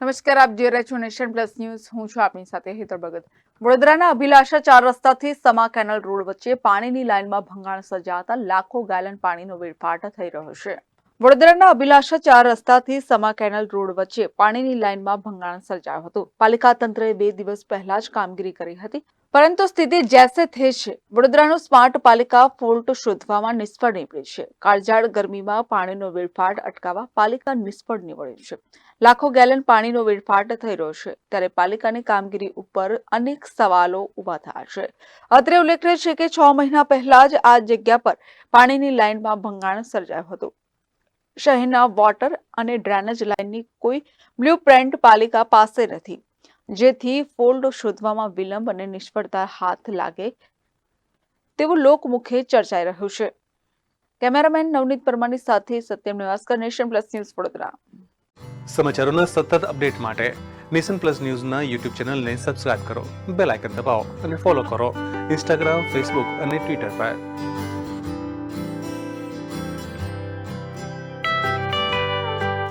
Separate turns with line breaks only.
નમસ્કાર, આપ જોઈ રહ્યા છો નેશન પ્લસ ન્યૂઝ. હું છું આપની સાથે હેતર ભગત. વડોદરાના અભિલાષા ચાર રસ્તાથી સમા કેનલ રોડ વચ્ચે પાણીની લાઇનમાં ભંગાણ સર્જાતા લાખો ગેલન પાણીનો વેડફાટ થઈ રહ્યો છે. વડોદરાના અભિલાષા ચાર રસ્તાથી સમા કેનલ રોડ વચ્ચે પાણીની લાઇનમાં ભંગાણ સર્જાયું હતું. પાલિકા તંત્રએ બે દિવસ પહેલા જ કામગીરી કરી હતી. પરંતુ સ્થિતિ જેસે થે છે. વડોદરાનું સ્માર્ટ પાલિકા ફોલ્ટ શોધવામાં નિષ્ફળ નીવડી છે. કાળઝાળ ગરમીમાં પાણીનો વેડફાટ અટકાવવા પાલિકા નિષ્ફળ નીવડ્યું છે. લાખો ગેલન પાણીનો વેડફાટ થઈ રહ્યો છે. ત્યારે પાલિકાની કામગીરી ઉપર અનેક સવાલો ઊભા થયા છે. અત્રે ઉલ્લેખનીય છે કે છ મહિના પહેલા જ આ જગ્યા પર પાણીની લાઇનમાં ભંગાણ સર્જાયું હતું. શહેરના વોટર અને ડ્રેનેજ લાઇનની કોઈ બ્લુપ્રિન્ટ પાલિકા પાસે નથી. જેથી ફોલ્ડ શોધવામાં વિલંબ અને નિષ્ફળતા હાથ લાગે તેવું લોકમુખે ચર્ચાઈ રહ્યું છે. કેમેરામેન નવનીત પરમારની સાથે Satyam Nivaskar nation plus news Vadodara.
સમાચારોના સતત અપડેટ માટે નેશન પ્લસ ન્યૂઝના યુટ્યુબ ચેનલને સબસ્ક્રાઇબ કરો, બેલ આઇકન દબાવો અને ફોલો કરો. ઇન્સ્ટાગ્રામ, ફેસબુક અને ટ્વિટર પર.